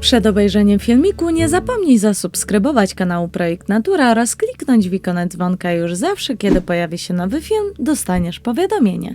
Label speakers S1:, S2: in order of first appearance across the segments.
S1: Przed obejrzeniem filmiku nie zapomnij zasubskrybować kanału Projekt Natura oraz kliknąć w ikonę dzwonka już zawsze, kiedy pojawi się nowy film, dostaniesz powiadomienie.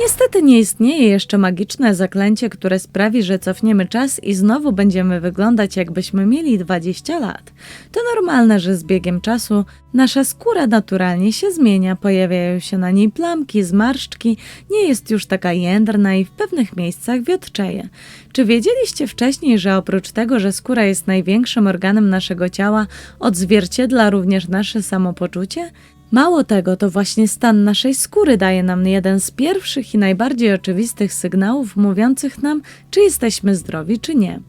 S1: Niestety nie istnieje jeszcze magiczne zaklęcie, które sprawi, że cofniemy czas i znowu będziemy wyglądać jakbyśmy mieli 20 lat. To normalne, że z biegiem czasu nasza skóra naturalnie się zmienia, pojawiają się na niej plamki, zmarszczki, nie jest już taka jędrna i w pewnych miejscach wiotczeje. Czy wiedzieliście wcześniej, że oprócz tego, że skóra jest największym organem naszego ciała, odzwierciedla również nasze samopoczucie? Mało tego, to właśnie stan naszej skóry daje nam jeden z pierwszych i najbardziej oczywistych sygnałów mówiących nam, czy jesteśmy zdrowi, czy nie.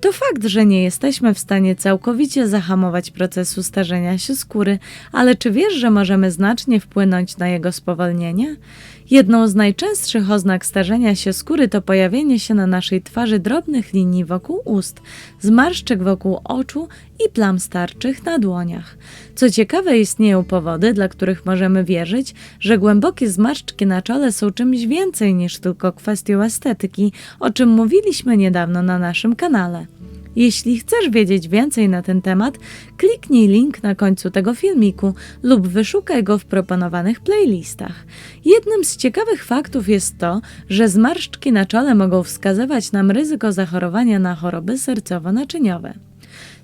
S1: To fakt, że nie jesteśmy w stanie całkowicie zahamować procesu starzenia się skóry, ale czy wiesz, że możemy znacznie wpłynąć na jego spowolnienie? Jedną z najczęstszych oznak starzenia się skóry to pojawienie się na naszej twarzy drobnych linii wokół ust, zmarszczek wokół oczu i plam starczych na dłoniach. Co ciekawe, istnieją powody, dla których możemy wierzyć, że głębokie zmarszczki na czole są czymś więcej niż tylko kwestią estetyki, o czym mówiliśmy niedawno na naszym kanale. Jeśli chcesz wiedzieć więcej na ten temat, kliknij link na końcu tego filmiku lub wyszukaj go w proponowanych playlistach. Jednym z ciekawych faktów jest to, że zmarszczki na czole mogą wskazywać nam ryzyko zachorowania na choroby sercowo-naczyniowe.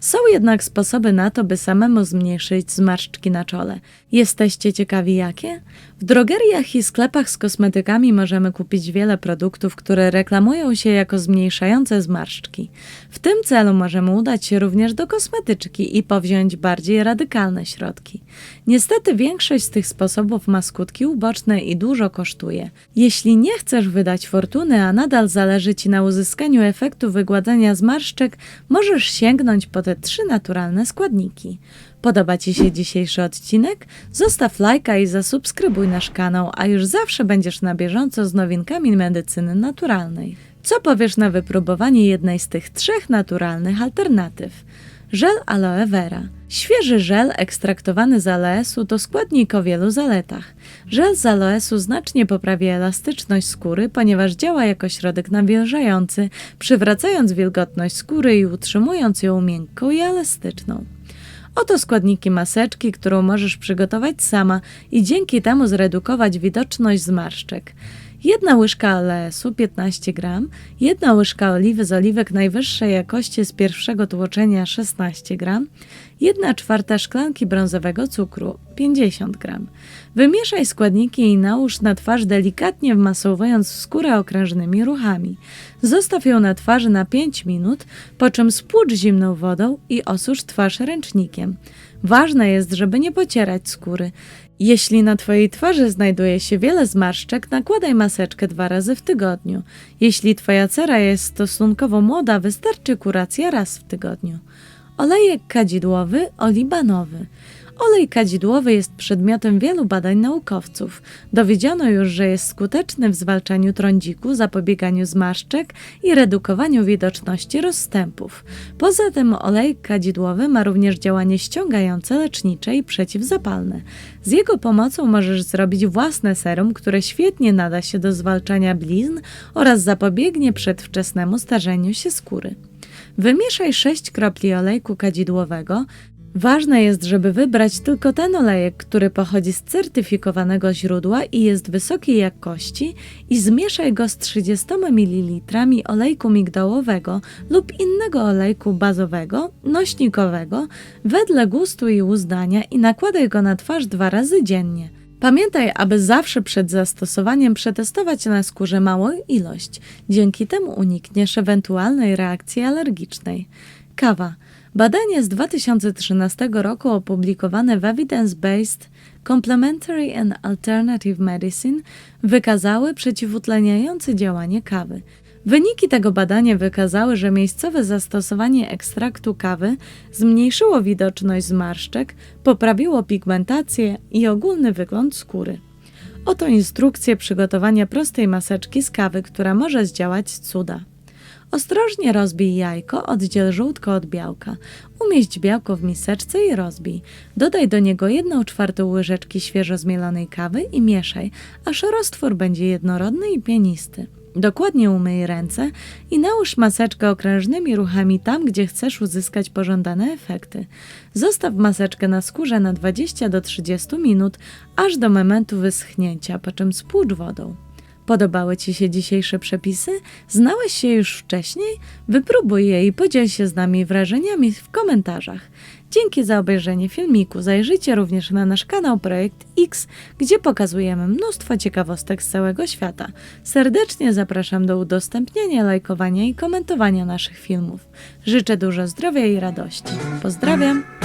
S1: Są jednak sposoby na to, by samemu zmniejszyć zmarszczki na czole. Jesteście ciekawi jakie? W drogeriach i sklepach z kosmetykami możemy kupić wiele produktów, które reklamują się jako zmniejszające zmarszczki. W tym celu możemy udać się również do kosmetyczki i powziąć bardziej radykalne środki. Niestety większość z tych sposobów ma skutki uboczne i dużo kosztuje. Jeśli nie chcesz wydać fortuny, a nadal zależy Ci na uzyskaniu efektu wygładzenia zmarszczek, możesz sięgnąć po te trzy naturalne składniki. Podoba Ci się dzisiejszy odcinek? Zostaw lajka i zasubskrybuj nasz kanał, a już zawsze będziesz na bieżąco z nowinkami medycyny naturalnej. Co powiesz na wypróbowanie jednej z tych trzech naturalnych alternatyw? Żel aloe vera. Świeży żel ekstraktowany z aloesu to składnik o wielu zaletach. Żel z aloesu znacznie poprawia elastyczność skóry, ponieważ działa jako środek nawilżający, przywracając wilgotność skóry i utrzymując ją miękką i elastyczną. Oto składniki maseczki, którą możesz przygotować sama i dzięki temu zredukować widoczność zmarszczek. Jedna łyżka aloesu 15 gram, jedna łyżka oliwy z oliwek najwyższej jakości z pierwszego tłoczenia 16 gram, jedna czwarta szklanki brązowego cukru 50 gram. Wymieszaj składniki i nałóż na twarz delikatnie wmasowując skórę okrężnymi ruchami. Zostaw ją na twarzy na 5 minut, po czym spłucz zimną wodą i osusz twarz ręcznikiem. Ważne jest, żeby nie pocierać skóry. Jeśli na Twojej twarzy znajduje się wiele zmarszczek, nakładaj maseczkę dwa razy w tygodniu. Jeśli Twoja cera jest stosunkowo młoda, wystarczy kuracja raz w tygodniu. Olejek kadzidłowy, olibanowy. Olej kadzidłowy jest przedmiotem wielu badań naukowców. Dowiedziono już, że jest skuteczny w zwalczaniu trądziku, zapobieganiu zmarszczek i redukowaniu widoczności rozstępów. Poza tym olej kadzidłowy ma również działanie ściągające, lecznicze i przeciwzapalne. Z jego pomocą możesz zrobić własne serum, które świetnie nada się do zwalczania blizn oraz zapobiegnie przedwczesnemu starzeniu się skóry. Wymieszaj 6 kropli olejku kadzidłowego. Ważne jest, żeby wybrać tylko ten olejek, który pochodzi z certyfikowanego źródła i jest wysokiej jakości i zmieszaj go z 30 ml olejku migdałowego lub innego olejku bazowego, nośnikowego, wedle gustu i uznania i nakładaj go na twarz dwa razy dziennie. Pamiętaj, aby zawsze przed zastosowaniem przetestować na skórze małą ilość. Dzięki temu unikniesz ewentualnej reakcji alergicznej. Kawa. Badanie z 2013 roku opublikowane w Evidence-Based Complementary and Alternative Medicine wykazały przeciwutleniające działanie kawy. Wyniki tego badania wykazały, że miejscowe zastosowanie ekstraktu kawy zmniejszyło widoczność zmarszczek, poprawiło pigmentację i ogólny wygląd skóry. Oto instrukcje przygotowania prostej maseczki z kawy, która może zdziałać cuda. Ostrożnie rozbij jajko, oddziel żółtko od białka. Umieść białko w miseczce i rozbij. Dodaj do niego 1 czwartą łyżeczki świeżo zmielonej kawy i mieszaj, aż roztwór będzie jednorodny i pianisty. Dokładnie umyj ręce i nałóż maseczkę okrężnymi ruchami tam, gdzie chcesz uzyskać pożądane efekty. Zostaw maseczkę na skórze na 20 do 30 minut, aż do momentu wyschnięcia, po czym spłucz wodą. Podobały Ci się dzisiejsze przepisy? Znałeś się już wcześniej? Wypróbuj je i podziel się z nami wrażeniami w komentarzach. Dzięki za obejrzenie filmiku. Zajrzyjcie również na nasz kanał Projekt X, gdzie pokazujemy mnóstwo ciekawostek z całego świata. Serdecznie zapraszam do udostępniania, lajkowania i komentowania naszych filmów. Życzę dużo zdrowia i radości. Pozdrawiam!